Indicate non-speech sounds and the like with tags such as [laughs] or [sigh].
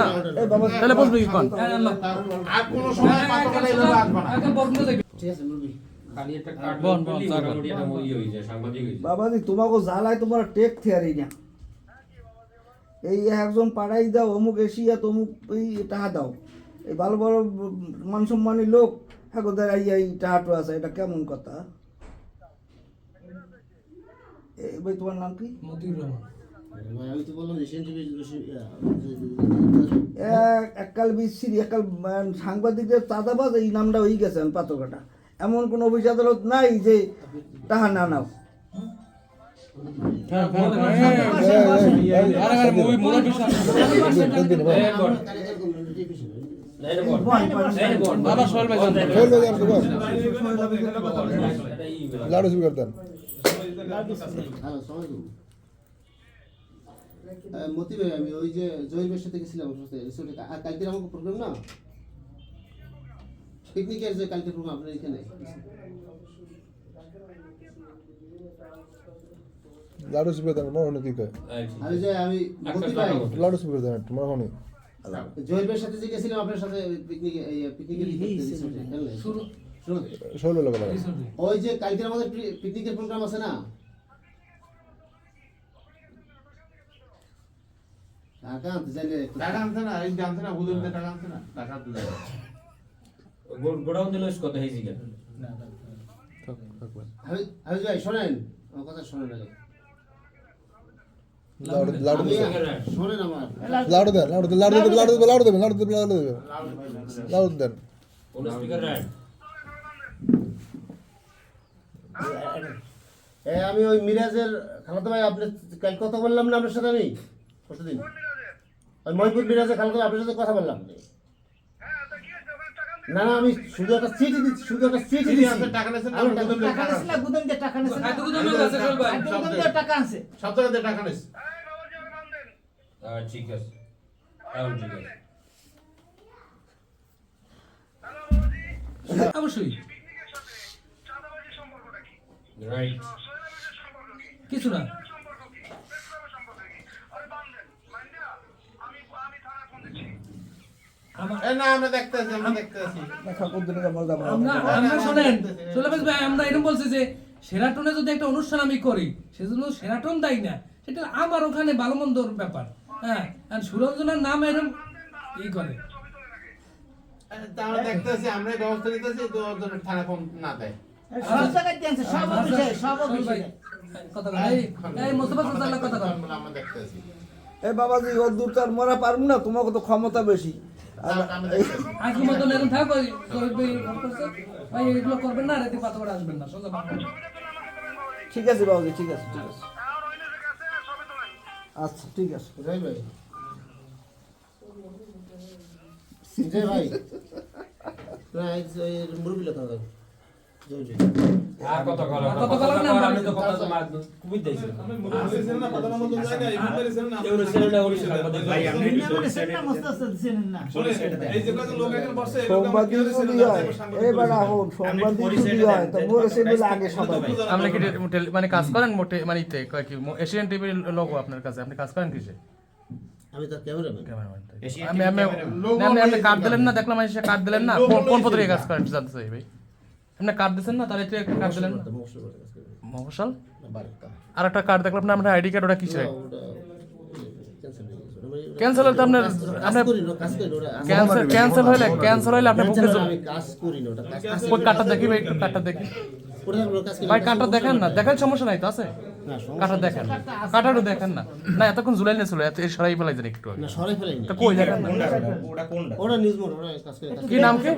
না। তাহলে বুঝবে কি কোন? তোমাকে জ্বালায় তোমার টেক থেয়ারি না। এই একজন পাড়াই দাও অমুক এসিয়া তমুক এই টাকা দাও। এই ভালো বড় মান সম্মানী লোক হ্যাঁ এই টাহাটো আছে এটা কেমন কথা? এই ভাই তোমার নাম কি? এককাল বিশ্রী এককাল সাংবাদিকদের চাঁদাবাজ এই নামটা হয়ে গেছে পাথরঘাটা এমন কোনো অফিস আদালত নাই যে টাকা না নাও এটা বল। মতি ভাই আমি ওই যে জয়ের বেশ থেকে সাথে রিসোর্টে আমাকে প্রোগ্রাম না? পিকনিকের যে কালকে প্রোগ্রাম আপনার এখানে? গেছিলাম আপনার সাথে পিকনিকে পিকনিকের শুরু ওই যে কালকে আমাদের পিকনিকের প্রোগ্রাম আছে না? টাকা আনছে না না টাকা আনছে না গোডাউন আমি কথা শোনেন আমার। আমি ওই মিরাজের খালাতো ভাই আপনি কাল কথা বললাম না আপনার সাথে আমি? কতদিন ওই মহিপুর মিরাজের খালাতো ভাই আপনার সাথে কথা বললাম। না না আমি শুধু একটা চিঠি দিচ্ছি শুধু একটা চিঠি দিচ্ছি। টাকা না, টাকা-। গুদাম দিয়ে টাকা সব টাকা ঠিক আছে। ঠিক আছে। অবশ্যই। রাইট কিছু না আমা- এ না আমরা দেখতে আছি আমরা দেখতে আছি ঠাকুর দিনে আমার দাম আমরা আমরা শোনেন সোলাবেশ ভাই আমরা এরকম বলছি যে সেরাটনে যদি একটা অনুষ্ঠান আমি করি সেজন্য সেরাটন দায়ী না। সেটা আমার ওখানে ভালো মন্দর ব্যাপার। হ্যাঁ আর সুরঞ্জনার নাম এরকম ই করে। এ, আমরা দেখতে আছি আমরা ব্যবস্থা নিতেছি তো থানা ফোন না দেয়। সব জায়গায় দিয়েছে সব অফিসে সব অফিসে। কথা বল এই এই মোস্তফা সাল্লাল্লাহু কথা বল আমরা দেখতে আছি এ বাবাজি ওর দূর তো আর মরা পারব না তোমাকে তো ক্ষমতা বেশি। আজকে মতন এরকম থাক ভাই এগুলো করবেন না রেতে পাতা করে আসবেন না সোজা ঠিক আছে বাবাজি ঠিক আছে ঠিক আছে। আচ্ছা ঠিক আছে। জয় ভাই। [laughs] জয় ভাই। মুরব্বী লোক মানে কাজ করেন মোটে মানে ইতে কয় কি এশিয়ান টিভির লোগো আপনার কাছে আপনি কাজ করেন কিসে? আমি তো ক্যামেরাম্যান। ক্যামেরাম্যান আমি আমি না, আপনি আপনি কার্ড দিলেন না দেখলাম এসে কার্ড দিলেন না কোন কোন পত্রিকায় কাজ করেন জানতে চাই ভাই। আপনি কার্ড দিচ্ছেন না তাহলে একটা কার্ড দিলেন। মফসল আর একটা কার্ড দেখলাম না আপনার আইডি কার্ড ওটা কিসের? ক্যান্সেল হলে আপনার আপনার ক্যান্সেল ক্যান্সেল হলে ক্যান্সেল হলে আপনার পক্ষে ওই দেখি ভাই একটু দেখি। ভাই কার্ডটা দেখেন না। দেখেন সমস্যা নাই তো আছে? কাটা দেখেন। না। না এতক্ষণ জুলাই একটু কই নাম কি?